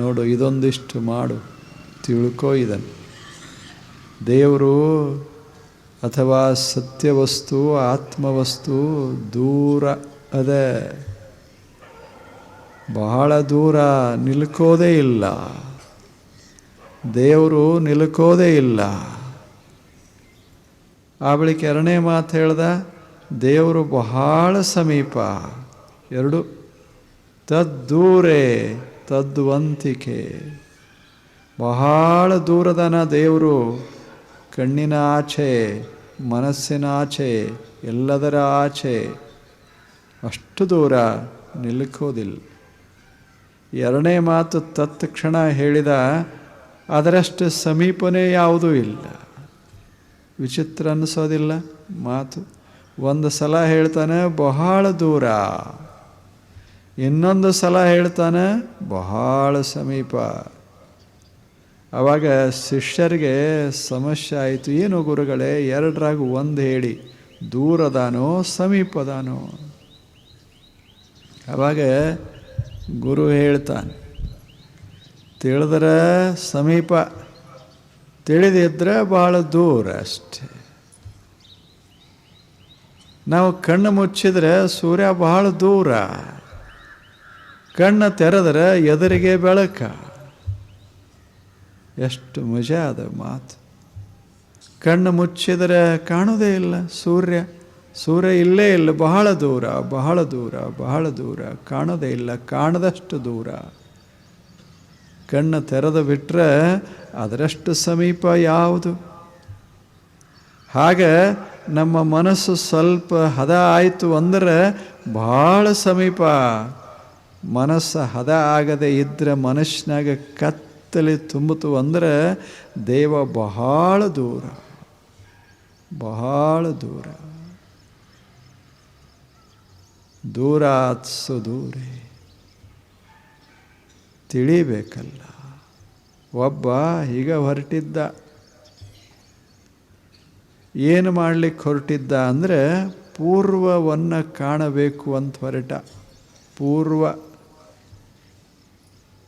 ನೋಡು, ಇದೊಂದಿಷ್ಟು ಮಾಡು, ತಿಳ್ಕೋ ಇದನ್ನು. ದೇವರು ಅಥವಾ ಸತ್ಯವಸ್ತು, ಆತ್ಮವಸ್ತು ದೂರ ಅದೇ. ಬಹಳ ದೂರ ನಿಲ್ಕೋದೇ ಇಲ್ಲ. ದೇವರು ನಿಲ್ಕೋದೇ ಇಲ್ಲ. ಆ ಬಳಿಕ ಎರಡನೇ ಮಾತು ಹೇಳ್ದ, ದೇವರು ಬಹಳ ಸಮೀಪ. ಎರಡು ತದ್ದೂರೇ ತದ್ವಂತಿಕೆ. ಬಹಳ ದೂರದನ ದೇವರು ಕಣ್ಣಿನ ಆಚೆ, ಮನಸ್ಸಿನ ಆಚೆ, ಎಲ್ಲದರ ಆಚೆ. ಅಷ್ಟು ದೂರ ನಿಲ್ಕೋದಿಲ್ಲ. ಎರಡನೇ ಮಾತು ತತ್ಕ್ಷಣ ಹೇಳಿದ, ಅದರಷ್ಟು ಸಮೀಪನೇ ಯಾವುದೂ ಇಲ್ಲ. ವಿಚಿತ್ರ ಅನ್ನಿಸೋದಿಲ್ಲ ಮಾತು. ಒಂದು ಸಲ ಹೇಳ್ತಾನೆ, ಬಹಳ ದೂರ. ಇನ್ನೊಂದು ಸಲ ಹೇಳ್ತಾನೆ, ಬಹಳ ಸಮೀಪ. ಆವಾಗ ಶಿಷ್ಯರಿಗೆ ಸಮಸ್ಯೆ ಆಯಿತು, ಏನು ಗುರುಗಳೇ, ಎರಡರಾಗ ಒಂದು ಹೇಳಿ, ದೂರದಾನೋ, ಸಮೀಪದಾನೋ? ಆವಾಗ ಗುರು ಹೇಳ್ತಾನೆ, ತಿಳಿದ್ರೆ ಸಮೀಪ, ತಿಳಿದಿದ್ರೆ ಭಾಳ ದೂರ ಅಷ್ಟೆ. ನಾವು ಕಣ್ಣು ಮುಚ್ಚಿದ್ರೆ ಸೂರ್ಯ ಬಹಳ ದೂರ. ಕಣ್ಣು ತೆರೆದರೆ ಎದುರಿಗೆ ಬೆಳಕ. ಎಷ್ಟು ಮಜಾ ಅದ ಮಾತು. ಕಣ್ಣು ಮುಚ್ಚಿದರೆ ಕಾಣೋದೇ ಇಲ್ಲ ಸೂರ್ಯ. ಸೂರ್ಯ ಇಲ್ಲೇ ಇಲ್ಲ, ಬಹಳ ದೂರ ಬಹಳ ದೂರ ಬಹಳ ದೂರ, ಕಾಣೋದೇ ಇಲ್ಲ, ಕಾಣದಷ್ಟು ದೂರ. ಕಣ್ಣು ತೆರೆದು ಬಿಟ್ಟರೆ ಅದರಷ್ಟು ಸಮೀಪ ಯಾವುದು? ಹಾಗೆ ನಮ್ಮ ಮನಸ್ಸು ಸ್ವಲ್ಪ ಹದ ಆಯಿತು ಅಂದರೆ ಭಾಳ ಸಮೀಪ. ಮನಸ್ಸು ಹದ ಆಗದೆ ಇದ್ದರೆ ಮನಸ್ಸಿನಾಗ ಕತ್ತಲೆ ತುಂಬಿತು ಅಂದರೆ ದೇವ ಬಹಳ ದೂರ. ಬಹಳ ದೂರ. ದೂರ ಹತ್ಸು ದೂರೇ. ತಿಳಿಬೇಕಲ್ಲ. ಒಬ್ಬ ಈಗ ಹೊರಟಿದ್ದ. ಏನು ಮಾಡಲಿಕ್ಕೆ ಹೊರಟಿದ್ದ ಅಂದರೆ ಪೂರ್ವವನ್ನು ಕಾಣಬೇಕು ಅಂತ ಹೊರಟ. ಪೂರ್ವ.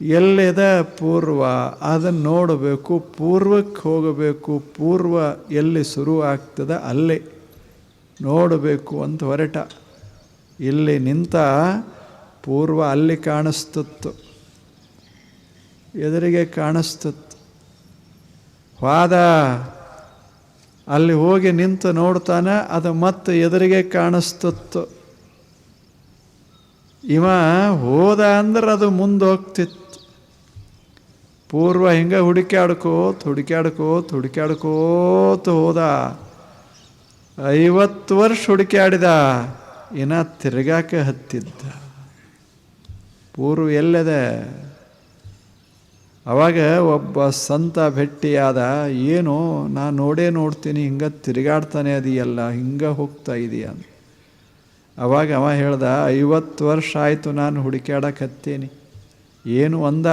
ಎಲ್ಲಿದೆ ಪೂರ್ವ, ಅದನ್ನು ನೋಡಬೇಕು ಪೂರ್ವಕ್ಕೆ ಹೋಗಬೇಕು, ಪೂರ್ವ ಎಲ್ಲಿ ಶುರು ಆಗ್ತದೆ ಅಲ್ಲೇ. ನೋಡಬೇಕು ಅಂತ ಹೊರಟ. ಇಲ್ಲಿ ನಿಂತ ಪೂರ್ವ ಅಲ್ಲಿ ಕಾಣಿಸ್ತಿತ್ತು. ಎದುರಿಗೆ ಕಾಣಿಸ್ತಿತ್ತು. ವಾದ. ಅಲ್ಲಿ ಹೋಗಿ ನಿಂತು ನೋಡ್ತಾನೆ, ಅದು ಮತ್ತೆ ಎದುರಿಗೆ ಕಾಣಿಸ್ತಿತ್ತು. ಇವ ಹೋದ ಅಂದ್ರೆ ಅದು ಮುಂದೆ ಹೋಗ್ತಿತ್ತು ಪೂರ್ವ ಹಿಂಗೆ ಹುಡುಕ್ಯಾಡ್ಕೋತ ಹುಡುಕ್ಯಾಡ್ಕೋತ ಹುಡುಕ್ಯಾಡ್ಕೋತ ಹೋದ. ಐವತ್ತು ವರ್ಷ ಹುಡುಕ್ಯಾಡಿದ, ಇನ್ನ ತಿರ್ಗಾಕೆ ಹತ್ತಿದ್ದ. ಪೂರ್ವ ಎಲ್ಲದೆ. ಅವಾಗ ಒಬ್ಬ ಸಂತ ಭೆಟ್ಟಿಯಾದ, ಏನು, ನಾನು ನೋಡೇ ನೋಡ್ತೀನಿ, ಹಿಂಗೆ ತಿರುಗಾಡ್ತಾನೆ ಅದೆಯಲ್ಲ, ಹಿಂಗೆ ಹೋಗ್ತಾ ಇದೆಯಾ? ಅವಾಗ ಅವ ಹೇಳ್ದ, ಐವತ್ತು ವರ್ಷ ಆಯಿತು, ನಾನು ಹುಡುಕ್ಯಾಡಕತ್ತೀನಿ ಏನು ಅಂದ,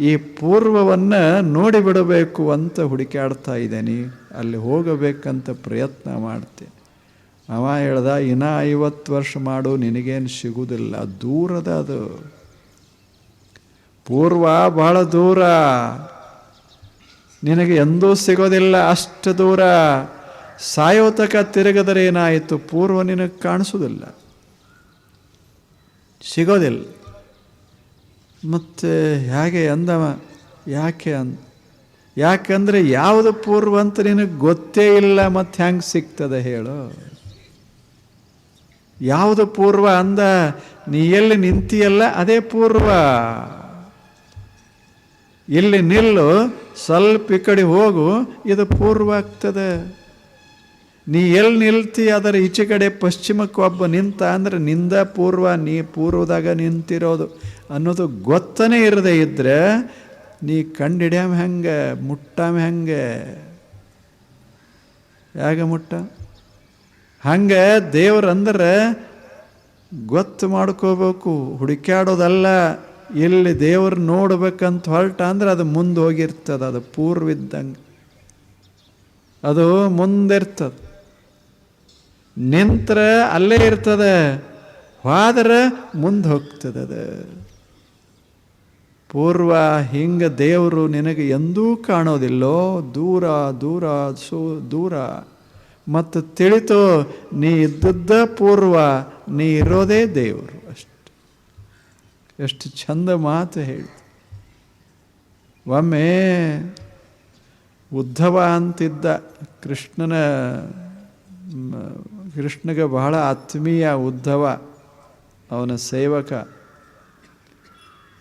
ಈ ಪೂರ್ವವನ್ನು ನೋಡಿಬಿಡಬೇಕು ಅಂತ ಹುಡುಕಾಡ್ತಾ ಇದ್ದೀನಿ. ಅಲ್ಲಿ ಹೋಗಬೇಕಂತ ಪ್ರಯತ್ನ ಮಾಡ್ತೇನೆ ಅವ ಹೇಳ್ದ, ಇನ್ನ ಐವತ್ತು ವರ್ಷ ಮಾಡು, ನಿನಗೇನು ಸಿಗುವುದಿಲ್ಲ ದೂರದ ಅದು. ಪೂರ್ವ ಬಹಳ ದೂರ. ನಿನಗೆ ಎಂದೂ ಸಿಗೋದಿಲ್ಲ ಅಷ್ಟು ದೂರ. ಸಾಯೋತಕ ತಿರುಗದರೆ ಏನಾಯಿತು? ಪೂರ್ವ ನಿನಗೆ ಕಾಣಿಸೋದಿಲ್ಲ. ಸಿಗೋದಿಲ್ಲ. ಮತ್ತು ಹೇಗೆ ಅಂದವ? ಯಾಕೆ ಅಂದ ಯಾಕಂದರೆ ಯಾವುದು ಪೂರ್ವ ಅಂತ ನಿನಗೆ ಗೊತ್ತೇ ಇಲ್ಲ ಮತ್ತು ಹೆಂಗೆ ಸಿಗ್ತದೆ ಹೇಳು. ಯಾವುದು ಪೂರ್ವ ಅಂದ, ನೀ ಎಲ್ಲಿ ನಿಂತಿಯಲ್ಲ ಅದೇ ಪೂರ್ವ. ಇಲ್ಲಿ ನಿಲ್ಲು, ಸ್ವಲ್ಪ ಈ ಕಡೆ ಹೋಗು, ಇದು ಪೂರ್ವ ಆಗ್ತದೆ. ನೀ ಎಲ್ಲಿ ನಿಲ್ತಿ, ಅದರ ಈಚೆ ಕಡೆ ಪಶ್ಚಿಮಕ್ಕೆ ಒಬ್ಬ ನಿಂತ ಅಂದ್ರೆ ನಿಂದ ಪೂರ್ವ, ನೀ ಪೂರ್ವದಾಗ ನಿಂತಿರೋದು. ಅನ್ನೋದು ಗೊತ್ತನೇ ಇರದೇ ಇದ್ದರೆ ನೀ ಕಂಡಿಡ್ಯಾಮ ಹೆಂಗೆ, ಮುಟ್ಟಾಮ ಹೆಂಗೆ? ಹೇಗೆ ಮುಟ್ಟ? ಹಂಗೆ ದೇವ್ರಂದ್ರೆ ಗೊತ್ತು ಮಾಡ್ಕೋಬೇಕು, ಹುಡುಕ್ಯಾಡೋದಲ್ಲ. ಇಲ್ಲಿ ದೇವ್ರು ನೋಡ್ಬೇಕಂತ ಹೊರಟ ಅಂದ್ರೆ ಅದು ಮುಂದೆ ಹೋಗಿರ್ತದೆ, ಅದು ಪೂರ್ವಿದ್ದಂಗೆ. ಅದು ಮುಂದಿರ್ತದೆ. ನಿಂತ್ರ ಅಲ್ಲೇ ಇರ್ತದೆ, ಹೋದ್ರೆ ಮುಂದೆ ಹೋಗ್ತದೆ ಅದು. ಪೂರ್ವ ಹಿಂಗೆ ದೇವರು ನಿನಗೆ ಎಂದೂ ಕಾಣೋದಿಲ್ಲೋ? ದೂರ ದೂರ, ಸೂ, ದೂರ. ಮತ್ತು ತಿಳಿತು, ನೀ ಇದ್ದದ್ದ ಪೂರ್ವ, ನೀ ಇರೋದೇ ದೇವರು. ಅಷ್ಟು, ಎಷ್ಟು ಚಂದ ಮಾತು ಹೇಳ್ತು ಒಮ್ಮೆ ಉದ್ಧವ ಅಂತಿದ್ದ ಕೃಷ್ಣನ ಕೃಷ್ಣಗೆ ಬಹಳ ಆತ್ಮೀಯ ಉದ್ಧವ, ಅವನ ಸೇವಕ.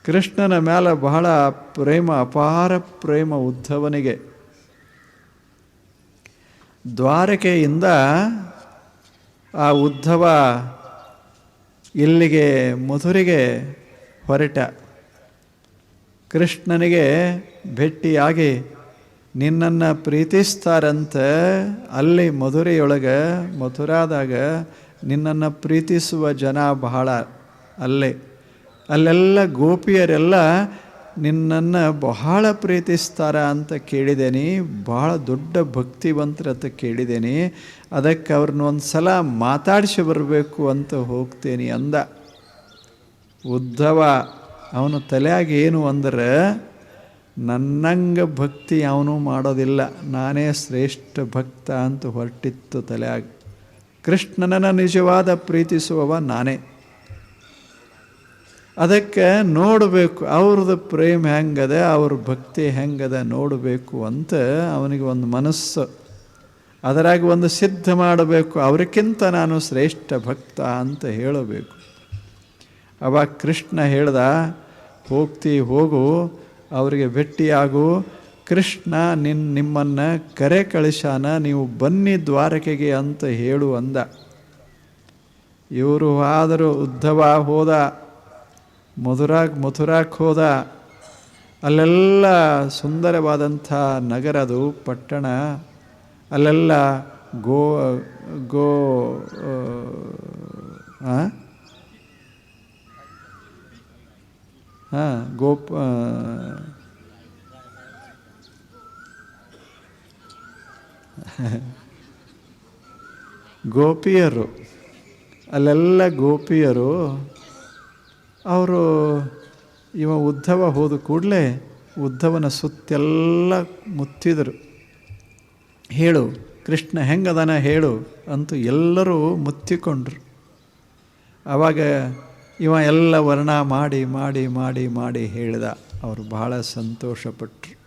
ಕೃಷ್ಣನ ಮೇಲೆ ಬಹಳ ಪ್ರೇಮ, ಅಪಾರ ಪ್ರೇಮ ಉದ್ಧವನಿಗೆ. ದ್ವಾರಕೆಯಿಂದ ಆ ಉದ್ಧವ ಇಲ್ಲಿಗೆ ಮಧುರಿಗೆ ಹೊರಟ. ಕೃಷ್ಣನಿಗೆ ಭೇಟಿಯಾಗಿ, ನಿನ್ನನ್ನು ಪ್ರೀತಿಸ್ತಾರಂತೆ, ಅಲ್ಲಿ ಮಧುರೆಯೊಳಗೆ ಮಥುರಾದಾಗ ನಿನ್ನನ್ನು ಪ್ರೀತಿಸುವ ಜನ ಬಹಳ ಅಲ್ಲೇ. ಅಲ್ಲೆಲ್ಲ ಗೋಪಿಯರೆಲ್ಲ ನಿನ್ನನ್ನು ಬಹಳ ಪ್ರೀತಿಸ್ತಾರ ಅಂತ ಕೇಳಿದ್ದೇನೆ ಬಹಳ ದೊಡ್ಡ ಭಕ್ತಿವಂತರತ್ತ ಕೇಳಿದ್ದೇನೆ ಅದಕ್ಕೆ ಅವ್ರನ್ನ ಒಂದು ಸಲ ಮಾತಾಡಿಸಿ ಬರಬೇಕು ಅಂತ ಹೋಗ್ತೇನೆ ಅಂದ. ಉದ್ಧವ ಅವನ ತಲೆಯಾಗಿ ಏನು ಅಂದ್ರೆ, ನನ್ನಂಗೆ ಭಕ್ತಿ ಅವನು ಮಾಡೋದಿಲ್ಲ, ನಾನೇ ಶ್ರೇಷ್ಠ ಭಕ್ತ ಅಂತ ಹೊರಟಿತ್ತು ತಲೆಯಾಗಿ. ಕೃಷ್ಣನನ್ನು ನಿಜವಾದ ಪ್ರೀತಿಸುವವ ನಾನೇ. ಅದಕ್ಕೆ ನೋಡಬೇಕು, ಅವ್ರದ್ದು ಪ್ರೇಮ ಹೆಂಗದೆ, ಅವ್ರ ಭಕ್ತಿ ಹೆಂಗದ ನೋಡಬೇಕು ಅಂತ ಅವನಿಗೆ ಒಂದು ಮನಸ್ಸು. ಅದರಾಗಿ ಒಂದು ಸಿದ್ಧ ಮಾಡಬೇಕು, ಅವರಿಗಿಂತ ನಾನು ಶ್ರೇಷ್ಠ ಭಕ್ತ ಅಂತ ಹೇಳಬೇಕು. ಅವಾಗ ಕೃಷ್ಣ ಹೇಳ್ದ, ಹೋಗ್ತಿ ಹೋಗು, ಅವರಿಗೆ ಭೇಟಿಯಾಗು. ಕೃಷ್ಣ ನಿನ್ನ ನಿಮ್ಮನ್ನು ಕರೆ ಕಳಿಸಾನ, ನೀವು ಬನ್ನಿ ದ್ವಾರಕೆಗೆ ಅಂತ ಹೇಳು ಅಂದ. ಇವರು ಆದರೂ ಉದ್ಧವ ಹೋದ. ಮಧುರಾಕ್ ಮಥುರಾಕ್ ಹೋದ ಅಲ್ಲೆಲ್ಲ ಸುಂದರವಾದಂಥ ನಗರದು ಪಟ್ಟಣ, ಅಲ್ಲೆಲ್ಲ ಗೋ ಗೋ ಹಾಂ, ಗೋಪ ಗೋಪಿಯರು. ಅಲ್ಲೆಲ್ಲ ಗೋಪಿಯರು ಅವರು ಇವ ಉದ್ಧವ ಹೋದ ಕೂಡಲೇ ಉದ್ಧವನ ಸುತ್ತೆಲ್ಲ ಮುತ್ತಿದರು. ಹೇಳು, ಕೃಷ್ಣ ಹೆಂಗದನ ಹೇಳು ಅಂತೂ ಎಲ್ಲರೂ ಮುತ್ತಿಕೊಂಡ್ರು. ಆವಾಗ ಇವ ಎಲ್ಲ ವರ್ಣ ಮಾಡಿ ಮಾಡಿ ಮಾಡಿ ಮಾಡಿ ಹೇಳಿದ, ಅವರು ಬಹಳ ಸಂತೋಷಪಟ್ಟರು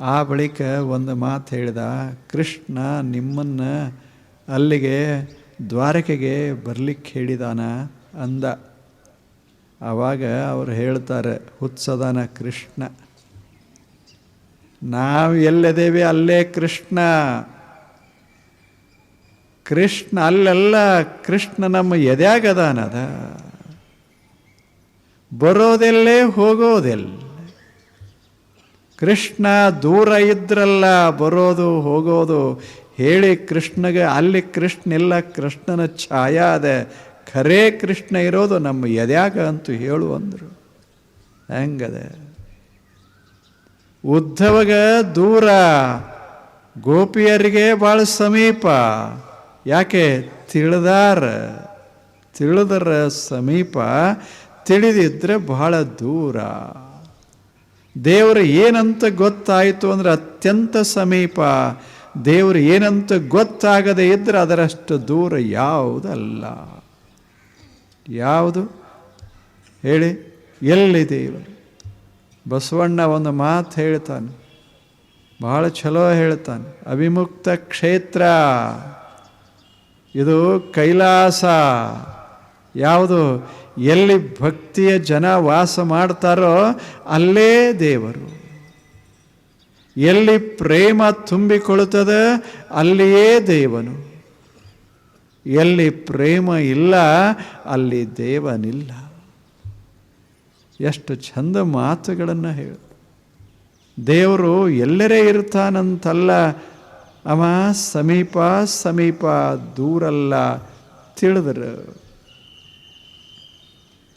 ಆ ಬಳಿಕ ಒಂದು ಮಾತು ಹೇಳಿದ, ಕೃಷ್ಣ ನಿಮ್ಮನ್ನು ಅಲ್ಲಿಗೆ ದ್ವಾರಕೆಗೆ ಬರಲಿಕ್ಕೆ ಹೇಳಿದಾನ ಅಂದ. ಆವಾಗ ಅವರು ಹೇಳ್ತಾರೆ, ಹುತ್ಸದನ ಕೃಷ್ಣ. ನಾವು ಎಲ್ಲದೇವಿ ಅಲ್ಲೇ ಕೃಷ್ಣ. ಕೃಷ್ಣ ಅಲ್ಲೆಲ್ಲ ಕೃಷ್ಣ ನಮ್ಮ ಎದ್ಯಾಗದಾನದ? ಬರೋದೆಲ್ಲೇ ಹೋಗೋದೆಲ್ಲ. ಕೃಷ್ಣ ದೂರ ಇದ್ರಲ್ಲ, ಬರೋದು ಹೋಗೋದು. ಹೇಳಿ ಕೃಷ್ಣಗೆ, ಅಲ್ಲಿ ಕೃಷ್ಣ ಇಲ್ಲ, ಕೃಷ್ಣನ ಛಾಯಾ ಅದ. ಖರೇ ಕೃಷ್ಣ ಇರೋದು ನಮ್ಮ ಎದ್ಯಾಗ ಅಂತೂ ಹೇಳು ಅಂದರು. ಹೆಂಗದ? ಉದ್ಧವಗ ದೂರ, ಗೋಪಿಯರಿಗೆ ಭಾಳ ಸಮೀಪ. ಯಾಕೆ? ತಿಳಿದಾರ. ತಿಳಿದರ ಸಮೀಪ ತಿಳಿದಿದ್ರೆ ಬಹಳ ದೂರ. ದೇವರು ಏನಂತ ಗೊತ್ತಾಯಿತು ಅಂದರೆ ಅತ್ಯಂತ ಸಮೀಪ. ದೇವರು ಏನಂತ ಗೊತ್ತಾಗದೇ ಇದ್ದರೆ ಅದರಷ್ಟು ದೂರ ಯಾವುದಲ್ಲ. ಯಾವುದು? ಹೇಳಿ. ಎಲ್ಲಿದೆ ಇವರು ಬಸವಣ್ಣ ಒಂದು ಮಾತು ಹೇಳ್ತಾನೆ. ಬಹಳ ಚಲೋ ಹೇಳ್ತಾನೆ. ಅವಿಮುಕ್ತ ಕ್ಷೇತ್ರ. ಇದು ಕೈಲಾಸ. ಯಾವುದು? ಎಲ್ಲಿ ಭಕ್ತಿಯ ಜನ ವಾಸ ಮಾಡ್ತಾರೋ ಅಲ್ಲೇ ದೇವರು. ಎಲ್ಲಿ ಪ್ರೇಮ ತುಂಬಿಕೊಳ್ಳುತ್ತದೆ ಅಲ್ಲಿಯೇ ದೇವನು. ಎಲ್ಲಿ ಪ್ರೇಮ ಇಲ್ಲ, ಅಲ್ಲಿ ದೇವನಿಲ್ಲ. ಎಷ್ಟು ಚಂದ ಮಾತುಗಳನ್ನು ಹೇಳು. ದೇವರು ಎಲ್ಲರೇ ಇರ್ತಾನಂತಲ್ಲ ಅವ ಸಮೀಪ ಸಮೀಪ ದೂರಲ್ಲ, ತಿಳಿದ್ರೆ.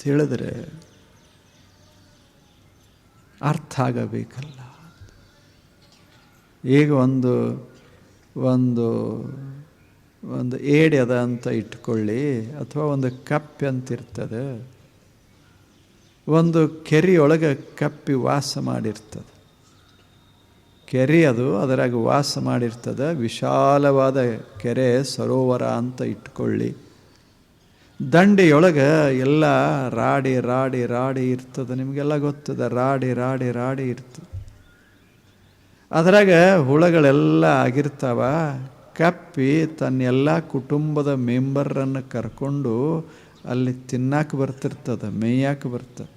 ತಿಳಿದ್ರೆ ಅರ್ಥ ಆಗಬೇಕಲ್ಲ. ಈಗ ಒಂದು ಒಂದು ಒಂದು ಏಡಿ ಅದ ಅಂತ ಇಟ್ಕೊಳ್ಳಿ, ಅಥವಾ ಒಂದು ಕಪ್ಪೆ ಅಂತಿರ್ತದೆ. ಒಂದು ಕೆರೆಯೊಳಗೆ ಕಪ್ಪಿ ವಾಸ ಮಾಡಿರ್ತದೆ. ಕೆರೆ ಅದು, ಅದರಾಗ ವಾಸ ಮಾಡಿರ್ತದೆ. ವಿಶಾಲವಾದ ಕೆರೆ, ಸರೋವರ ಅಂತ ಇಟ್ಕೊಳ್ಳಿ. ದಂಡೆಯೊಳಗೆ ಎಲ್ಲ ರಾಡಿ ರಾಡಿ ರಾಡಿ ಇರ್ತದೆ. ನಿಮಗೆಲ್ಲ ಗೊತ್ತದ, ರಾಡಿ ರಾಡಿ ರಾಡಿ ಇರ್ತದೆ. ಅದರಾಗ ಹುಳಗಳೆಲ್ಲ ಆಗಿರ್ತಾವ. ಕಪ್ಪಿ ತನ್ನೆಲ್ಲ ಕುಟುಂಬದ ಮೆಂಬರನ್ನು ಕರ್ಕೊಂಡು ಅಲ್ಲಿ ತಿನ್ನಕ್ಕೆ ಬರ್ತಿರ್ತದೆ ಮೇಯಕ್ಕೆ ಬರ್ತದೆ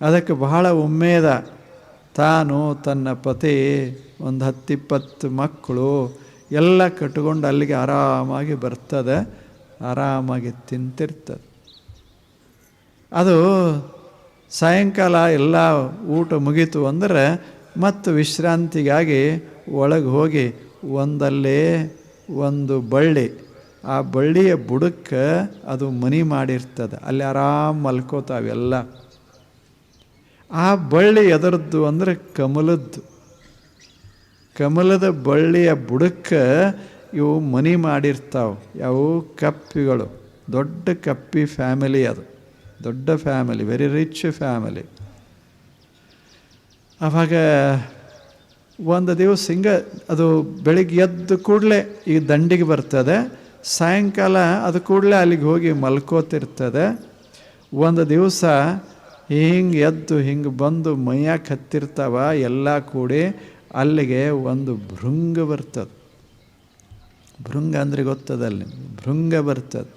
ಅದಕ್ಕೆ ಬಹಳ ಉಮ್ಮೇದ ತಾನು ತನ್ನ ಪತಿ, ಒಂದು ಹತ್ತಿಪ್ಪತ್ತು ಮಕ್ಕಳು ಎಲ್ಲ ಕಟ್ಕೊಂಡು ಅಲ್ಲಿಗೆ ಆರಾಮಾಗಿ ಬರ್ತದೆ, ಆರಾಮಾಗಿ ತಿಂತಿರ್ತದೆ. ಅದು ಸಾಯಂಕಾಲ ಎಲ್ಲ ಊಟ ಮುಗೀತು ಅಂದರೆ ಮತ್ತು ವಿಶ್ರಾಂತಿಗಾಗಿ ಒಳಗೆ ಹೋಗಿ ಒಂದಲ್ಲೇ ಒಂದು ಬಳ್ಳಿ. ಆ ಬಳ್ಳಿಯ ಬುಡಕ್ಕೆ ಅದು ಮನಿ ಮಾಡಿರ್ತದೆ. ಅಲ್ಲಿ ಆರಾಮ್ ಮಲ್ಕೋತಾವೆಲ್ಲ ಆ ಬಳ್ಳಿ ಎದರದ್ದು ಅಂದರೆ ಕಮಲದ್ದು. ಕಮಲದ ಬಳ್ಳಿಯ ಬುಡಕ್ಕೆ ಇವು ಮನಿ ಮಾಡಿರ್ತಾವೆ. ಯಾವು ಕಪ್ಪಿಗಳು. ದೊಡ್ಡ ಕಪ್ಪಿ ಫ್ಯಾಮಿಲಿ ಅದು. ದೊಡ್ಡ ಫ್ಯಾಮಿಲಿ ವೆರಿ ರಿಚ್ ಫ್ಯಾಮಿಲಿ ಆವಾಗ ಒಂದು ದಿವಸ ಹಿಂಗೆ ಅದು ಬೆಳಿಗ್ಗೆ ಎದ್ದು ಕೂಡಲೇ ಈ ದಂಡಿಗೆ ಬರ್ತದೆ, ಸಾಯಂಕಾಲ ಅದು ಕೂಡಲೇ ಅಲ್ಲಿಗೆ ಹೋಗಿ ಮಲ್ಕೋತಿರ್ತದೆ. ಒಂದು ದಿವಸ ಹಿಂಗೆ ಎದ್ದು ಹಿಂಗೆ ಬಂದು ಮೈಯಾಕೆ ಹತ್ತಿರ್ತಾವ ಎಲ್ಲ ಕೂಡಿ ಅಲ್ಲಿಗೆ ಒಂದು ಭೃಂಗ ಬರ್ತದೆ. ಭೃಂಗ ಅಂದರೆ ಗೊತ್ತದಲ್ಲಿ ಭೃಂಗ ಬರ್ತದೆ.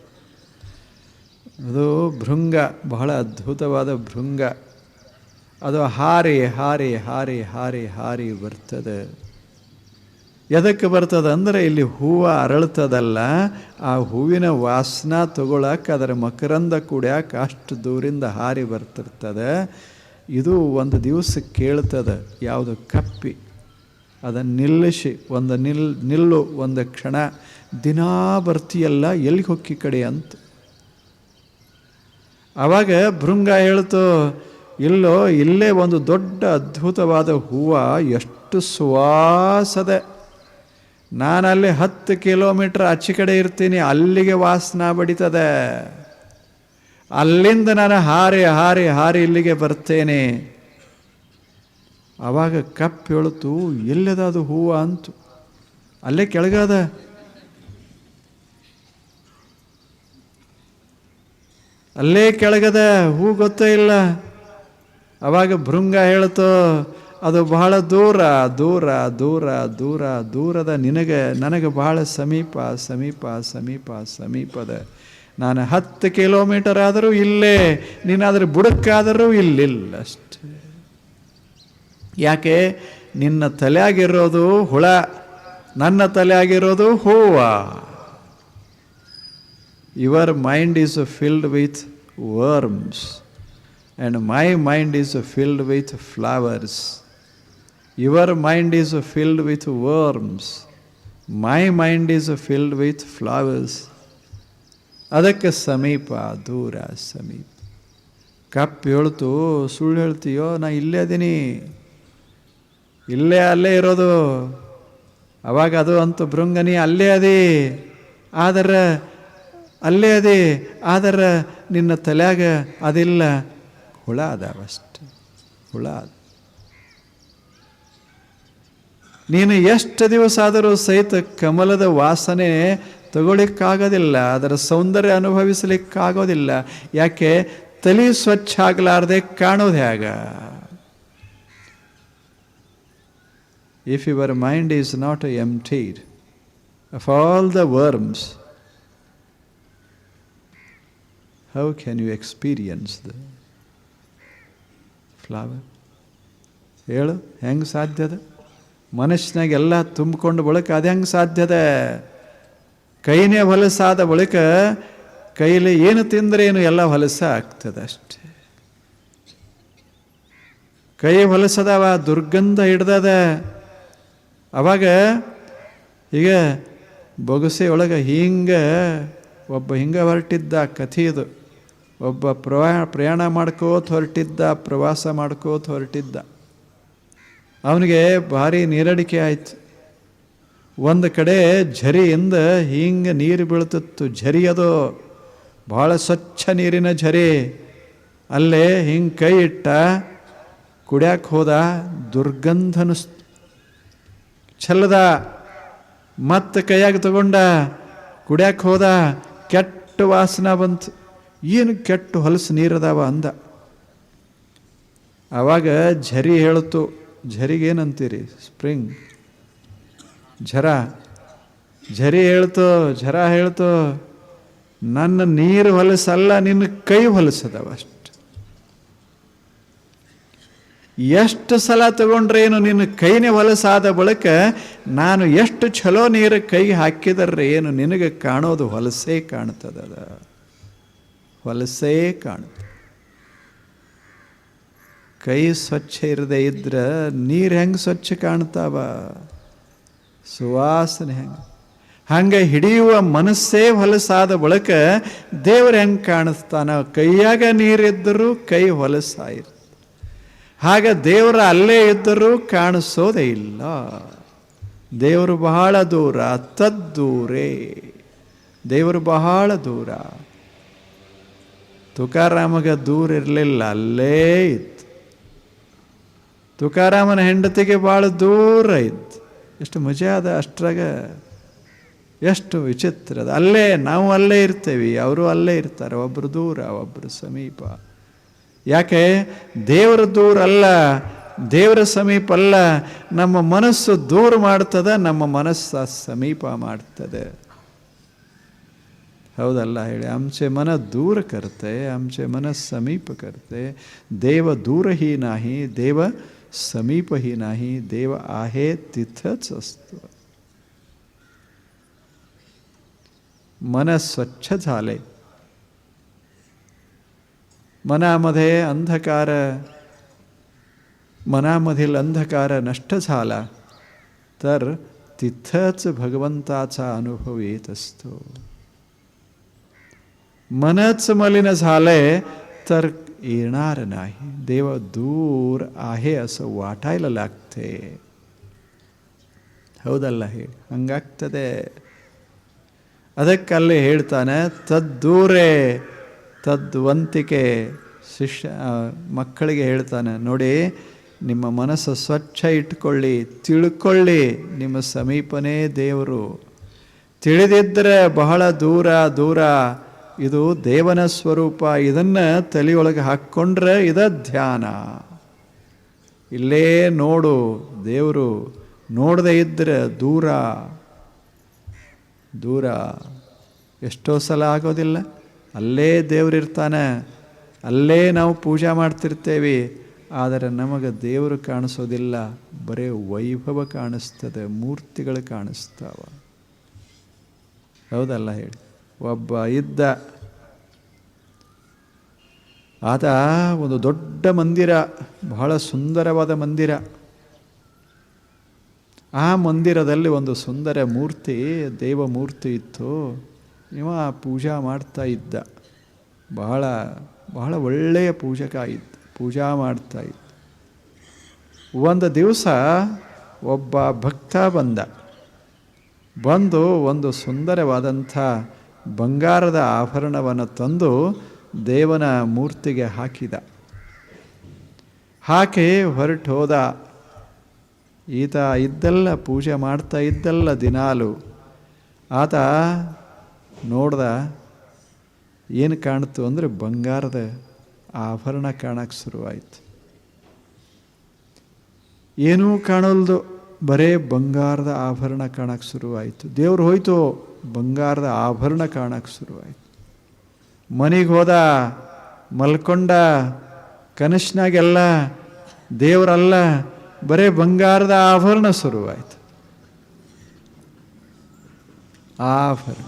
ಅದು ಭೃಂಗ, ಬಹಳ ಅದ್ಭುತವಾದ ಭೃಂಗ. ಅದು ಹಾರಿ ಹಾರಿ ಹಾರಿ ಹಾರಿ ಹಾರಿ ಬರ್ತದೆ. ಎದಕ್ಕೆ ಬರ್ತದೆ ಅಂದರೆ ಇಲ್ಲಿ ಹೂವು ಅರಳ್ತದಲ್ಲ, ಆ ಹೂವಿನ ವಾಸನ ತಗೊಳಕ್ಕೆ ಅದರ ಮಕರಂದ ಕುಡಿಯಕ್ಕೆ ಅಷ್ಟು ದೂರಿಂದ ಹಾರಿ ಬರ್ತಿರ್ತದೆ. ಇದು ಒಂದು ದಿವಸ ಕೇಳ್ತದೆ, ಯಾವುದು ಕಪ್ಪಿ, ಅದನ್ನು ನಿಲ್ಲಿಸಿ, ಒಂದು ನಿಲ್, ನಿಲ್ಲು, ಒಂದು ಕ್ಷಣ, ದಿನಾ ಬರ್ತೀಯಲ್ಲ, ಎಲ್ಲಿಗೆ ಹೊಕ್ಕಿ ಕಡೆ ಅಂತ. ಆವಾಗ ಭೃಂಗ ಹೇಳ್ತು ಇಲ್ಲೋ, ಇಲ್ಲೇ ಒಂದು ದೊಡ್ಡ ಅದ್ಭುತವಾದ ಹೂವು ಎಷ್ಟು ಸುವಾಸದೆ. ನಾನಲ್ಲಿ ಹತ್ತು ಕಿಲೋಮೀಟ್ರ್ ಆಚೆ ಕಡೆ ಇರ್ತೀನಿ, ಅಲ್ಲಿಗೆ ವಾಸನ ಬಡಿತದೆ. ಅಲ್ಲಿಂದ ನಾನು ಹಾರಿ ಹಾರಿ ಹಾರಿ ಇಲ್ಲಿಗೆ ಬರ್ತೇನೆ. ಆವಾಗ ಕಪ್ ಹೇಳ್ತು ಎಲ್ಲದ ಅದು ಹೂವು? ಅಂತು. ಅಲ್ಲೇ ಕೆಳಗದ. ಅಲ್ಲೇ ಕೆಳಗದ. ಹೂ ಗೊತ್ತೇ ಇಲ್ಲ. ಅವಾಗ ಭೃಂಗ ಹೇಳ್ತು ಅದು ಬಹಳ ದೂರ ದೂರ ದೂರ ದೂರ, ದೂರದ ನಿನಗೆ, ನನಗೆ ಬಹಳ ಸಮೀಪ ಸಮೀಪ ಸಮೀಪ, ಸಮೀಪದ. ನಾನು ಹತ್ತು ಕಿಲೋಮೀಟರ್ ಆದರೂ ಇಲ್ಲೇ, ನೀನಾದರೂ ಬುಡಕ್ಕಾದರೂ ಇಲ್ಲಿಲ್ಲ ಅಷ್ಟೆ. ಯಾಕೆ? ನಿನ್ನ ತಲೆಯಾಗಿರೋದು ಹುಳ, ನನ್ನ ತಲೆಯಾಗಿರೋದು ಹೂವ. Your mind is filled with worms and my mind is filled with flowers your mind is filled with worms my mind is filled with flowers ಅದಕ್ಕೆ ಸಮೀಪ, ದೂರ, ಸಮೀಪ. ಕಪ್ಪು ಹೇಳ್ತು, ಸುಳ್ಳು ಹೇಳ್ತೀಯೋ, ನಾ ಇಲ್ಲೇ ಅದೀನಿ. ಇಲ್ಲೇ ಅಲ್ಲೇ ಇರೋದು. ಅವಾಗ ಅದು ಅಂತೂ ಭೃಂಗನಿ ಅಲ್ಲೇ ಅದಿ. ಆದರೆ, ಅಲ್ಲೇ ಅದಿ. ಆದರೆ, ನಿನ್ನ ತಲೆಯಾಗ ಅದಿಲ್ಲ. ಹುಳ ಅದಾವಷ್ಟೆ ಹುಳ ಅದ. ನೀನು ಎಷ್ಟು ದಿವಸ ಆದರೂ ಸಹಿತ ಕಮಲದ ವಾಸನೆ ತಗೊಳ್ಳಿಕ್ಕಾಗೋದಿಲ್ಲ, ಅದರ ಸೌಂದರ್ಯ ಅನುಭವಿಸಲಿಕ್ಕಾಗೋದಿಲ್ಲ. ಯಾಕೆ? ತಲೆ ಸ್ವಚ್ಛ ಆಗಲಾರ್ದೆ ಕಾಣೋದು ಹೇಗ if your mind is not emptied of all the worms how can you experience the flower ಹೇಳು, ಹೆಂಗೆ ಸಾಧ್ಯದ ಮನಸ್ಸಿನಾಗೆಲ್ಲ ತುಂಬಿಕೊಂಡು ಬಳಿಕ ಅದು ಹೆಂಗೆ ಸಾಧ್ಯದ ಕೈನೇ ಹೊಲಸಾದ ಬಳಿಕ ಕೈಲಿ ಏನು ತಿಂದ್ರೇನು ಎಲ್ಲ ಹೊಲಸ ಆಗ್ತದೆ ಅಷ್ಟೇ. ಕೈ ಹೊಲಸದವ, ದುರ್ಗಂಧ ಹಿಡ್ದದ. ಅವಾಗ ಈಗ ಬೊಗಸೆ ಒಳಗೆ ಹಿಂಗೆ, ಒಬ್ಬ ಹಿಂಗೆ ಹೊರಟಿದ್ದ ಕಥೆಯದು ಒಬ್ಬ ಪ್ರವಾ ಪ್ರಯಾಣ ಮಾಡ್ಕೋತ ಹೊರಟಿದ್ದ, ಪ್ರವಾಸ ಮಾಡ್ಕೋತ ಹೊರಟಿದ್ದ. ಅವನಿಗೆ ಭಾರಿ ನೀರಡಿಕೆ ಆಯ್ತು. ಒಂದು ಕಡೆ ಝರಿಯಿಂದ ಹಿಂಗೆ ನೀರು ಬೀಳ್ತಿತ್ತು. ಝರಿ ಅದು ಭಾಳ ಸ್ವಚ್ಛ ನೀರಿನ ಝರಿ. ಅಲ್ಲೇ ಹಿಂಗೆ ಕೈ ಇಟ್ಟ, ಕುಡ್ಯಾಕೆ ಹೋದ, ದುರ್ಗಂಧ ಅನಿಸ್ತು ಚೆಲ್ಲದ ಮತ್ತೆ ಕೈಯಾಗ ತಗೊಂಡ, ಕುಡ್ಯಾಕೆ ಹೋದ, ಕೆಟ್ಟ ವಾಸನ ಬಂತು. ಏನು ಕೆಟ್ಟು ಹೊಲಸು ನೀರದಾವ ಅಂದ. ಆವಾಗ ಝರಿ ಹೇಳ್ತು ಝರಿಗೇನಂತೀರಿ ಸ್ಪ್ರಿಂಗ್. ಝರ. ಝರಿ ಹೇಳ್ತು ಝರ ಹೇಳ್ತು ನನ್ನ ನೀರು ಹೊಲಸಲ್ಲ, ನಿನ್ನ ಕೈ ಹೊಲಸದವ ಅಷ್ಟು. ಎಷ್ಟು ಸಲ ತಗೊಂಡ್ರೆ ಏನು ನಿನ್ನ ಕೈನೇ ಹೊಲಸಾದ ಬಳಿಕ ನಾನು ಎಷ್ಟು ಚಲೋ ನೀರು ಕೈ ಹಾಕಿದರೆ ಏನು ನಿನಗೆ ಕಾಣೋದು ಹೊಲಸೇ ಕಾಣ್ತದದ. ಹೊಲಸೇ ಕಾಣುತ್ತೆ ಕೈ ಸ್ವಚ್ಛ ಇರದೇ ಇದ್ರೆ ನೀರು ಹೆಂಗೆ ಸ್ವಚ್ಛ ಕಾಣ್ತಾವ? ಸುವಾಸನೆ ಹೆಂಗೆ? ಹಂಗೆ ಹಿಡಿಯುವ ಮನಸ್ಸೇ ಹೊಲಸಾದ ಬಳಿಕ ದೇವ್ರು ಹೆಂಗೆ ಕಾಣಿಸ್ತಾನ? ಕೈಯಾಗ ನೀರಿದ್ದರೂ ಕೈ ಹೊಲಸಾಯಿರ್. ಹಾಗೆ ದೇವರ ಅಲ್ಲೇ ಇದ್ದರೂ ಕಾಣಿಸೋದೇ ಇಲ್ಲ. ದೇವರು ಬಹಳ ದೂರ ತದ್ದೂರೇ ದೇವರು ಬಹಳ ದೂರ. ತುಕಾರಾಮಗ ದೂರ ಇರಲಿಲ್ಲ, ಅಲ್ಲೇ ಇತ್ತು. ತುಕಾರಾಮನ ಹೆಂಡತಿಗೆ ಭಾಳ ದೂರ ಇತ್ತು. ಎಷ್ಟು ಮಜಾ ಅದ ಅಷ್ಟ್ರಾಗ, ಎಷ್ಟು ವಿಚಿತ್ರ ಅದು ಅಲ್ಲೇ, ನಾವು ಅಲ್ಲೇ ಇರ್ತೇವೆ, ಅವರು ಅಲ್ಲೇ ಇರ್ತಾರೆ ಒಬ್ಬರು ದೂರ ಒಬ್ಬರು ಸಮೀಪ. ಯಾಕೆ? ದೇವರ ದೂರ ಅಲ್ಲ, ದೇವರ ಸಮೀಪ ಅಲ್ಲ, ನಮ್ಮ ಮನಸ್ಸು ದೂರ ಮಾಡ್ತದೆ, ನಮ್ಮ ಮನಸ್ಸು ಸಮೀಪ ಮಾಡ್ತದೆ. ಹೌದಲ್ಲ ಹೇಳಿ आमचे मन दूर करते आमचे मन समीप करते देव दूरही नाही देव समीपही नाही देव आहे तिथंच असतो मन स्वच्छ झाले मनामध्ये अंधकार मनामधील अंधकार नष्ट झाला तर तिथंच भगवंताचा अनुभव येत असतो मनच मलिन झालंय तर येणार नाही देव दूर आहे असं ವಾಟಾಯ್ಲ लागते ಹೌದಲ್ಲ ಹೇಳಿ ಹಂಗಾಗ್ತದೆ ಅದಕ್ಕಲ್ಲಿ ಹೇಳ್ತಾನೆ ತದ್ದೂರೇ ತದ್ವಂತಿಕೆ ಶಿಷ್ಯ ಮಕ್ಕಳಿಗೆ ಹೇಳ್ತಾನೆ ನೋಡಿ ನಿಮ್ಮ ಮನಸ್ಸು ಸ್ವಚ್ಛ ಇಟ್ಕೊಳ್ಳಿ ತಿಳ್ಕೊಳ್ಳಿ ನಿಮ್ಮ ಸಮೀಪನೇ ದೇವರು ತಿಳಿದಿದ್ದರೆ ಬಹಳ ದೂರ ದೂರ ಇದು ದೇವನ ಸ್ವರೂಪ. ಇದನ್ನು ತಲೆಯೊಳಗೆ ಹಾಕ್ಕೊಂಡ್ರೆ ಇದ ಧ್ಯಾನ. ಇಲ್ಲೇ ನೋಡು ದೇವರು, ನೋಡದೇ ಇದ್ದರೆ ದೂರ. ದೂರ. ಎಷ್ಟೋ ಸಲ ಆಗೋದಿಲ್ಲ. ಅಲ್ಲೇ ದೇವರಿರ್ತಾನೆ ಅಲ್ಲೇ ನಾವು ಪೂಜೆ ಮಾಡ್ತಿರ್ತೇವೆ. ಆದರೆ ನಮಗೆ ದೇವರು ಕಾಣಿಸೋದಿಲ್ಲ. ಬರೇ ವೈಭವ ಕಾಣಿಸ್ತದೆ, ಮೂರ್ತಿಗಳು ಕಾಣಿಸ್ತಾವ. ಹೌದಲ್ಲ ಹೇಳಿ. ಒಬ್ಬ ಇದ್ದ ಆತ ಒಂದು ದೊಡ್ಡ ಮಂದಿರ, ಬಹಳ ಸುಂದರವಾದ ಮಂದಿರ. ಆ ಮಂದಿರದಲ್ಲಿ ಒಂದು ಸುಂದರ ಮೂರ್ತಿ ದೇವ ಮೂರ್ತಿ ಇತ್ತು. ಇವ ಪೂಜಾ ಮಾಡ್ತಾ ಇದ್ದ. ಬಹಳ ಬಹಳ ಒಳ್ಳೆಯ ಪೂಜಕ ಇದ್ದ, ಪೂಜಾ ಮಾಡ್ತಾ ಇದ್ದ. ಒಂದು ದಿವಸ ಒಬ್ಬ ಭಕ್ತ ಬಂದ. ಬಂದು ಒಂದು ಸುಂದರವಾದಂಥ ಬಂಗಾರದ ಆಭರಣವನ್ನು ತಂದು ದೇವನ ಮೂರ್ತಿಗೆ ಹಾಕಿದ. ಹಾಕಿ ಹೊರಟು ಹೋದ ಈತ ಇದ್ದಲ್ಲ ಪೂಜೆ ಮಾಡ್ತಾ ಇದ್ದಲ್ಲ ದಿನಾಲು ಆತ ನೋಡ್ದ ಏನು ಕಾಣ್ತು ಅಂದರೆ ಬಂಗಾರದ ಆಭರಣ ಕಾಣಕ್ಕೆ ಶುರುವಾಯಿತು. ಏನೂ ಕಾಣಲ್ದು, ಬರೇ ಬಂಗಾರದ ಆಭರಣ ಕಾಣಕ್ಕೆ ಶುರುವಾಯಿತು. ದೇವ್ರು ಹೋಯ್ತು. ಬಂಗಾರದ ಆಭರಣ ಕಾಣಕ್ಕೆ ಶುರುವಾಯಿತು. ಮನೆಗೆ ಹೋದ ಮಲ್ಕೊಂಡ ಕನಸಿನಾಗೆಲ್ಲ ದೇವರಲ್ಲ, ಬರೇ ಬಂಗಾರದ ಆಭರಣ ಶುರುವಾಯಿತು. ಆಭರಣ.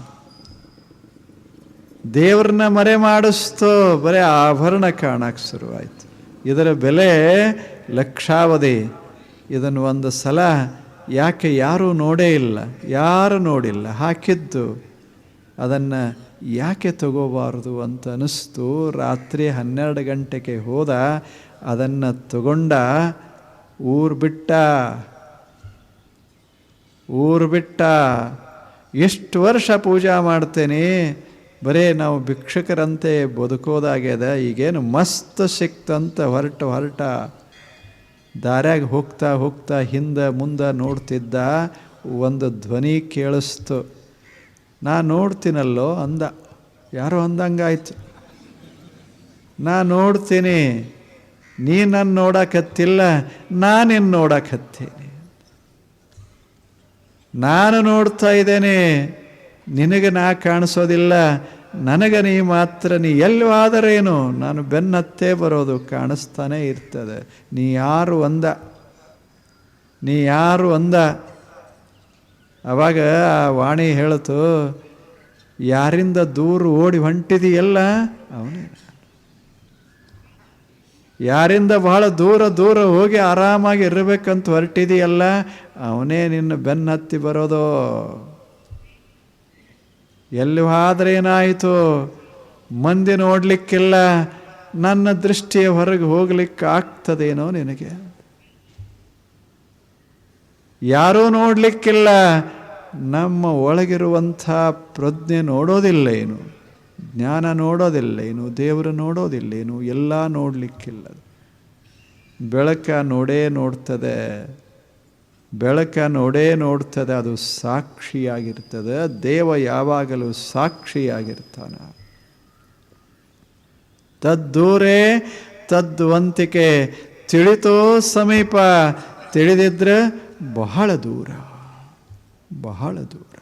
ದೇವ್ರನ್ನ ಮರೆ ಮಾಡಿಸ್ತೋ, ಬರೇ ಆಭರಣ ಕಾಣಕ್ಕೆ ಶುರುವಾಯಿತು. ಇದರ ಬೆಲೆ ಲಕ್ಷಾವಧಿ. ಇದನ್ನು ಒಂದು ಸಲ ಯಾಕೆ ಯಾರೂ ನೋಡೇ ಇಲ್ಲ, ಯಾರು ನೋಡಿಲ್ಲ, ಹಾಕಿದ್ದು, ಅದನ್ನು ಯಾಕೆ ತಗೋಬಾರ್ದು ಅಂತ ಅನ್ನಿಸ್ತು. ರಾತ್ರಿ ಹನ್ನೆರಡು ಗಂಟೆಗೆ ಹೋದ, ಅದನ್ನು ತಗೊಂಡ, ಊರು ಬಿಟ್ಟ ಊರು ಬಿಟ್ಟ, ಎಷ್ಟು ವರ್ಷ ಪೂಜಾ ಮಾಡ್ತೇನೆ, ಬರೇ ನಾವು ಭಿಕ್ಷುಕರಂತೆ ಬದುಕೋದಾಗ್ಯದ, ಈಗೇನು ಮಸ್ತ್ ಸಿಕ್ತಂತ ಹೊರಟ ಹೊರಟ ದಾರ್ಯಾಗ ಹೋಗ್ತಾ ಹೋಗ್ತಾ ಹಿಂದೆ ಮುಂದೆ ನೋಡ್ತಿದ್ದ ಒಂದು ಧ್ವನಿ ಕೇಳಿಸ್ತು. ನಾ ನೋಡ್ತೀನಲ್ಲೋ ಅಂದ. ಯಾರೋ ಅಂದಂಗಾಯ್ತು. ನಾ ನೋಡ್ತೀನಿ. ನೀ ನನ್ನ ನೋಡಕತ್ತಿಲ್ಲ ನಾನಿನ್ನು ನೋಡಕತ್ತೀನಿ. ನಾನು ನೋಡ್ತಾ ಇದ್ದೇನೆ. ನಿನಗೆ ನಾ ಕಾಣಿಸೋದಿಲ್ಲ ನನಗೆ ನೀ ಮಾತ್ರ, ನೀ ಎಲ್ಲವಾದರೇನು? ನಾನು ಬೆನ್ನತ್ತೇ ಬರೋದು, ಕಾಣಿಸ್ತಾನೇ ಇರ್ತದೆ. ನೀ ಯಾರು ಅಂದ? ನೀ ಯಾರು ಅಂದ? ಅವಾಗ ಆ ವಾಣಿ ಹೇಳಿತು, ಯಾರಿಂದ ದೂರ ಓಡಿ ಹೊಂಟಿದೆಯಲ್ಲ, ಅವನೇ ಯಾರಿಂದ ಬಹಳ ದೂರ ದೂರ ಹೋಗಿ ಆರಾಮಾಗಿ ಇರಬೇಕಂತ ಹೊರಟಿದೆಯಲ್ಲ, ಅವನೇ ನಿನ್ನ ಬೆನ್ನತ್ತಿ ಬರೋದು. ಎಲ್ಲಿ ಹೋದ್ರೆ ಏನಾಯಿತು? ಮಂದಿ ನೋಡಲಿಕ್ಕಿಲ್ಲ. ನನ್ನ ದೃಷ್ಟಿಯ ಹೊರಗೆ ಹೋಗ್ಲಿಕ್ಕೆ ಆಗ್ತದೇನೋ ನಿನಗೆ? ಯಾರೂ ನೋಡಲಿಕ್ಕಿಲ್ಲ. ನಮ್ಮ ಒಳಗಿರುವಂಥ ಪ್ರಜ್ಞೆ ನೋಡೋದಿಲ್ಲ ಏನು ಜ್ಞಾನ ನೋಡೋದಿಲ್ಲ ಏನು ದೇವರು ನೋಡೋದಿಲ್ಲ ಏನು ಎಲ್ಲ ನೋಡಲಿಕ್ಕಿಲ್ಲ. ಬೆಳಕ ನೋಡೇ ನೋಡ್ತದೆ. ಬೆಳಕ ನೋಡೇ ನೋಡ್ತದೆ, ಅದು ಸಾಕ್ಷಿಯಾಗಿರ್ತದೆ. ದೇವ ಯಾವಾಗಲೂ ಸಾಕ್ಷಿಯಾಗಿರ್ತಾನೆ. ತದ್ದೂರೇ ತದ್ವಂತಿಕೆ, ತಿಳಿತೋ ಸಮೀಪ, ತಿಳಿದಿದ್ರೆ ಬಹಳ ದೂರ ಬಹಳ ದೂರ.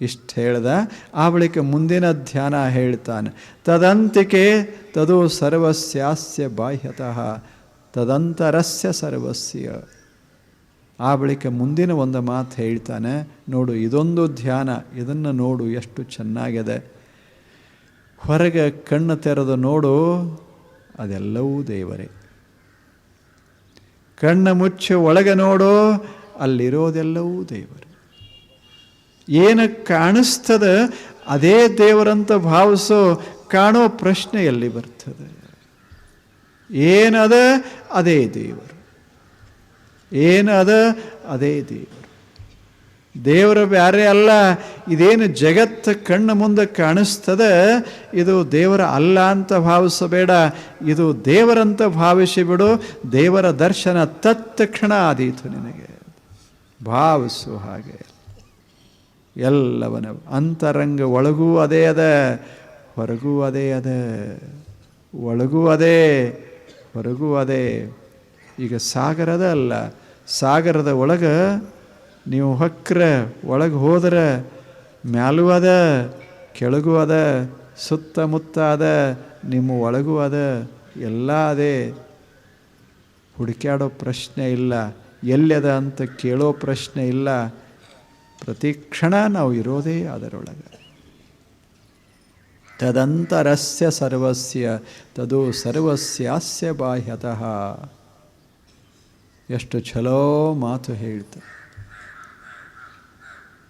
ಇಷ್ಟು ಹೇಳ್ದ, ಆ ಬಳಿಕ ಮುಂದಿನ ಧ್ಯಾನ ಹೇಳ್ತಾನೆ. ತದಂತಿಕೆ ತದು ಸರ್ವಸ್ಯಾಸ್ಯ ಬಾಹ್ಯತಃ, ತದಂತರಸ್ಯ ಸರ್ವಸ್ಯ. ಆ ಬಳಿಕ ಮುಂದಿನ ಒಂದು ಮಾತು ಹೇಳ್ತಾನೆ, ನೋಡು, ಇದೊಂದು ಧ್ಯಾನ, ಇದನ್ನು ನೋಡು, ಎಷ್ಟು ಚೆನ್ನಾಗಿದೆ. ಹೊರಗೆ ಕಣ್ಣು ತೆರೆದು ನೋಡು, ಅದೆಲ್ಲವೂ ದೇವರೇ. ಕಣ್ಣು ಮುಚ್ಚಿ ಒಳಗೆ ನೋಡು, ಅಲ್ಲಿರೋದೆಲ್ಲವೂ ದೇವರು. ಏನು ಕಾಣಿಸ್ತದ, ಅದೇ ದೇವರಂತ ಭಾವಿಸೋ ಕಾಣೋ ಪ್ರಶ್ನೆ ಎಲ್ಲಿ ಬರ್ತದೆ? ಏನದ? ಅದೇ ದೇವರು. ಏನದ ಅದೇ? ದೇವರು. ದೇವರು ಬ್ಯಾರೆ ಅಲ್ಲ. ಇದೇನು ಜಗತ್ತು ಕಣ್ಣು ಮುಂದೆ ಕಾಣಿಸ್ತದೆ? ಇದು ದೇವರ ಅಲ್ಲ ಅಂತ ಭಾವಿಸಬೇಡ. ಇದು ದೇವರಂತ ಭಾವಿಸಿಬಿಡು ದೇವರ ದರ್ಶನ ತತ್ಕ್ಷಣ ಆದೀತು ನಿನಗೆ. ಭಾವಿಸು ಹಾಗೆ. ಎಲ್ಲವನ ಅಂತರಂಗ ಒಳಗೂ ಅದೇ ಅದ, ಹೊರಗೂ ಅದೇ ಅದ. ಒಳಗೂ ಅದೇ, ಹೊರಗೂ ಅದೇ. ಈಗ ಸಾಗರದ ಅಲ್ಲ, ಸಾಗರದ ಒಳಗೆ ನೀವು ಹಕ್ರ ಒಳಗೆ ಹೋದ್ರೆ ಮ್ಯಾಲೂ ಅದ, ಕೆಳಗೂ ಅದ, ಸುತ್ತಮುತ್ತ ಅದ, ನಿಮ್ಮ ಒಳಗೂ ಅದ, ಎಲ್ಲ ಅದೇ. ಹುಡುಕ್ಯಾಡೋ ಪ್ರಶ್ನೆ ಇಲ್ಲ ಎಲ್ಲದ ಅಂತ ಕೇಳೋ ಪ್ರಶ್ನೆ ಇಲ್ಲ. ಪ್ರತಿ ಕ್ಷಣ ನಾವು ಇರೋದೇ ಅದರೊಳಗೆ. ತದಂತರಸ್ಯ ಸರ್ವಸ್ಯ, ತದು ಸರ್ವಸ್ಯಾಸ್ಯ ಬಾಹ್ಯತಃ. ಎಷ್ಟು ಛಲೋ ಮಾತು ಹೇಳ್ತಾರೆ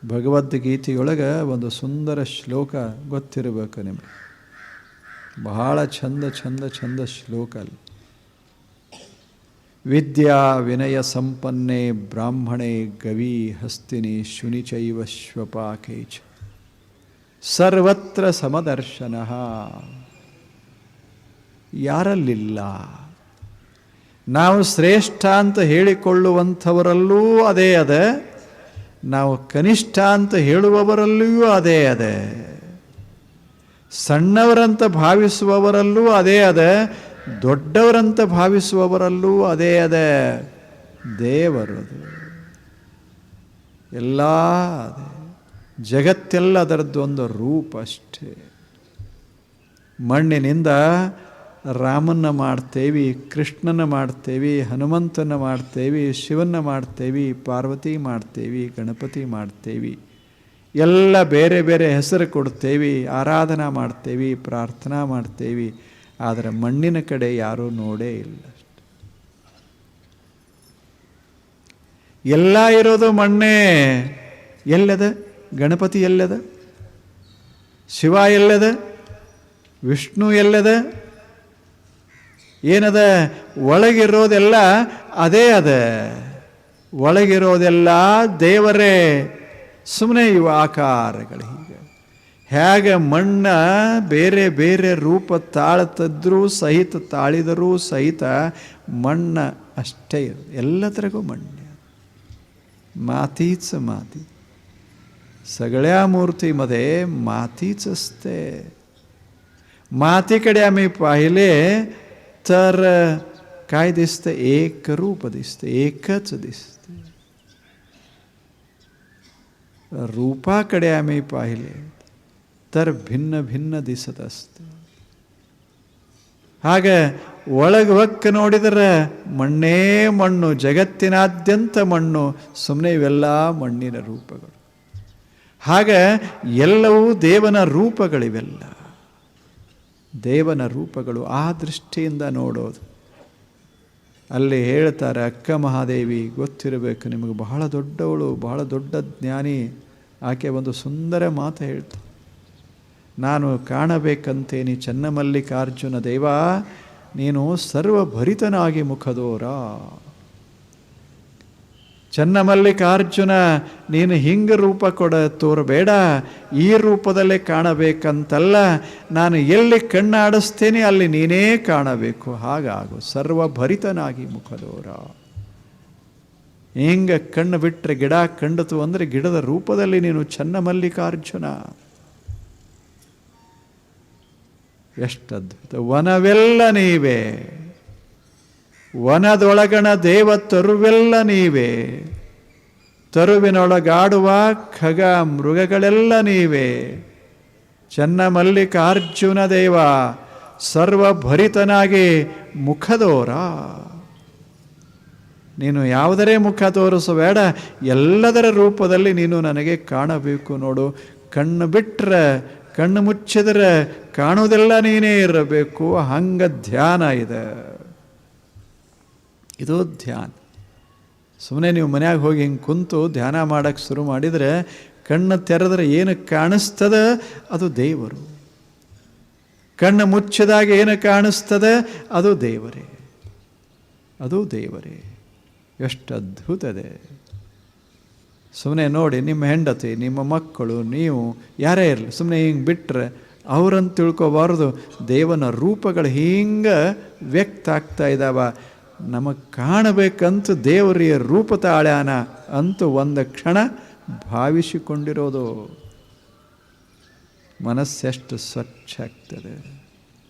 ಭಗವದ್ಗೀತೆಯೊಳಗೆ ಒಂದು ಸುಂದರ ಶ್ಲೋಕ ಗೊತ್ತಿರಬೇಕು ನಿಮಗೆ. ಬಹಳ ಚಂದ ಚಂದ ಚಂದ ಶ್ಲೋಕ ಅಲ್ಲಿ. ವಿದ್ಯಾ ವಿನಯ ಸಂಪನ್ನೆ ಬ್ರಾಹ್ಮಣೆ ಗವಿ ಹಸ್ತಿನಿ ಶುನಿಚೈವ ಶ್ವಪಾಕೈಚ ಸರ್ವತ್ರ ಸಮದರ್ಶನ. ಯಾರಲ್ಲಿಲ್ಲ? ನಾವು ಶ್ರೇಷ್ಠ ಅಂತ ಹೇಳಿಕೊಳ್ಳುವಂಥವರಲ್ಲೂ ಅದೇ ಅದೇ. ನಾವು ಕನಿಷ್ಠ ಅಂತ ಹೇಳುವವರಲ್ಲಿಯೂ ಅದೇ ಅದೇ. ಸಣ್ಣವರಂತ ಭಾವಿಸುವವರಲ್ಲೂ ಅದೇ ಅದೇ. ದೊಡ್ಡವರಂತ ಭಾವಿಸುವವರಲ್ಲೂ ಅದೇ ಅದೇ. ದೇವರದು ಎಲ್ಲ ಅದೇ. ಜಗತ್ತೆಲ್ಲ ಅದರದ್ದೊಂದು ರೂಪ ಅಷ್ಟೇ. ಮಣ್ಣಿನಿಂದ ರಾಮನ್ನ ಮಾಡ್ತೇವಿ, ಕೃಷ್ಣನ ಮಾಡ್ತೇವಿ, ಹನುಮಂತನ ಮಾಡ್ತೇವೆ ಶಿವನ ಮಾಡ್ತೇವಿ, ಪಾರ್ವತಿ ಮಾಡ್ತೇವಿ, ಗಣಪತಿ ಮಾಡ್ತೇವೆ. ಎಲ್ಲ ಬೇರೆ ಬೇರೆ ಹೆಸರು ಕೊಡ್ತೇವಿ, ಆರಾಧನಾ ಮಾಡ್ತೇವೆ, ಪ್ರಾರ್ಥನಾ ಮಾಡ್ತೇವೆ. ಆದರೆ ಮಣ್ಣಿನ ಕಡೆ ಯಾರೂ ನೋಡೇ ಇಲ್ಲ ಎಲ್ಲ ಇರೋದು ಮಣ್ಣೇ. ಎಲ್ಲದ? ಗಣಪತಿ ಎಲ್ಲದ? ಶಿವ ಎಲ್ಲದ? ವಿಷ್ಣು ಎಲ್ಲದ? ಏನದ ಒಳಗಿರೋದೆಲ್ಲ ಅದೇ ಅದ ಒಳಗಿರೋದೆಲ್ಲ ದೇವರೇ ಸುಮ್ಮನೆ ಇವು ಆಕಾರಗಳು ಹೀಗೆ ಹೇಗೆ ಮಣ್ಣ ಬೇರೆ ಬೇರೆ ರೂಪ ತಾಳ್ತಿದ್ರೂ ಸಹಿತ ತಾಳಿದರೂ ಸಹಿತ ಮಣ್ಣ ಅಷ್ಟೇ ಇರೋದು ಎಲ್ಲದರಿಗೂ ಮಣ್ಣೆ मातीच माती सगळ्या मूर्तीमध्ये मातीच असते मातीकडे आम्ही पाहिले तर काय दिसतं एक रूप दिसतं एकच दिसतं रूपाकडे आम्ही पाहिले तर भिन्न भिन्न ದಿಸತ ಅಷ್ಟೆ ಹಾಗೆ ಒಳಗೆ ಹೊಕ್ಕ ನೋಡಿದರೆ ಮಣ್ಣೇ ಮಣ್ಣು ಜಗತ್ತಿನಾದ್ಯಂತ ಮಣ್ಣು ಸುಮ್ಮನೆ ಇವೆಲ್ಲ ಮಣ್ಣಿನ ರೂಪಗಳು ಹಾಗೆ ಎಲ್ಲವೂ ದೇವನ ರೂಪಗಳಿವೆಲ್ಲ ದೇವನ ರೂಪಗಳು ಆ ದೃಷ್ಟಿಯಿಂದ ನೋಡೋದು. ಅಲ್ಲಿ ಹೇಳ್ತಾರೆ, ಅಕ್ಕ ಮಹಾದೇವಿ, ಗೊತ್ತಿರಬೇಕು ನಿಮಗೆ ಬಹಳ ದೊಡ್ಡವಳು, ಬಹಳ ದೊಡ್ಡ ಜ್ಞಾನಿ, ಆಕೆ ಒಂದು ಸುಂದರ ಮಾತು ಹೇಳ್ತು ನಾನು ಕಾಣಬೇಕಂತೇನಿ ಚನ್ನಮಲ್ಲಿಕಾರ್ಜುನ ದೇವ, ನೀನು ಸರ್ವಭರಿತನಾಗಿ ಮುಖದೋರ. ಚನ್ನಮಲ್ಲಿಕಾರ್ಜುನ, ನೀನು ಹಿಂಗೆ ರೂಪ ಕೊಡ ತೋರಬೇಡ, ಈ ರೂಪದಲ್ಲೇ ಕಾಣಬೇಕಂತಲ್ಲ, ನಾನು ಎಲ್ಲಿ ಕಣ್ಣಾಡಿಸ್ತೇನೆ ಅಲ್ಲಿ ನೀನೇ ಕಾಣಬೇಕು. ಹಾಗಾಗು ಸರ್ವಭರಿತನಾಗಿ ಮುಖದೋರ. ಹಿಂಗೆ ಕಣ್ಣು ಬಿಟ್ಟರೆ ಗಿಡ ಕಂಡಿತು ಅಂದರೆ ಗಿಡದ ರೂಪದಲ್ಲಿ ನೀನು ಚನ್ನಮಲ್ಲಿಕಾರ್ಜುನ. ಎಷ್ಟು ಅದ್ಭುತ ವನವೆಲ್ಲ ನೀವೇ. ವನದೊಳಗಣ ದೇವ ತರುವೆಲ್ಲ ನೀವೇ. ತರುವಿನೊಳಗಾಡುವ ಖಗ ಮೃಗಗಳೆಲ್ಲ ನೀವೇ. ಚನ್ನಮಲ್ಲಿಕಾರ್ಜುನ ದೇವ, ಸರ್ವಭರಿತನಾಗಿ ಮುಖದೋರ. ನೀನು ಯಾವುದರೇ ಮುಖ ತೋರಿಸಬೇಡ, ಎಲ್ಲದರ ರೂಪದಲ್ಲಿ ನೀನು ನನಗೆ ಕಾಣಬೇಕು ನೋಡು. ಕಣ್ಣು ಬಿಟ್ಟರೆ ಕಣ್ಣು ಮುಚ್ಚಿದರೆ ಕಾಣುವುದೆಲ್ಲ ನೀನೇ ಇರಬೇಕು. ಹಂಗ ಧ್ಯಾನ ಇದೆ. ಇದು ಧ್ಯಾನ. ಸುಮ್ಮನೆ ನೀವು ಮನ್ಯಾಗ ಹೋಗಿ ಹಿಂಗೆ ಕುಂತು ಧ್ಯಾನ ಮಾಡೋಕ್ಕೆ ಶುರು ಮಾಡಿದರೆ ಕಣ್ಣು ತೆರೆದ್ರೆ ಏನು ಕಾಣಿಸ್ತದೆ? ಅದು ದೇವರು. ಕಣ್ಣು ಮುಚ್ಚಿದಾಗ ಏನು ಕಾಣಿಸ್ತದೆ? ಅದು ದೇವರೇ. ಅದು ದೇವರೇ. ಎಷ್ಟು ಅದ್ಭುತದೆ ಸುಮ್ಮನೆ ನೋಡಿ ನಿಮ್ಮ ಹೆಂಡತಿ, ನಿಮ್ಮ ಮಕ್ಕಳು, ನೀವು ಯಾರೇ ಇರಲಿ ಸುಮ್ಮನೆ ಹಿಂಗೆ ಬಿಟ್ಟರೆ ಅವರನ್ನು ತಿಳ್ಕೊಬಾರ್ದು. ದೇವನ ರೂಪಗಳು ಹಿಂಗೆ ವ್ಯಕ್ತ ಆಗ್ತಾ ಇದ್ದಾವ ನಮಗೆ ಕಾಣಬೇಕಂತ ದೇವರಿಯ ರೂಪ ತಾಳ್ಯಾನ ಅಂತೂ ಒಂದು ಕ್ಷಣ ಭಾವಿಸಿಕೊಂಡಿರೋದು. ಮನಸ್ಸೆಷ್ಟು ಸ್ವಚ್ಛ ಆಗ್ತದೆ.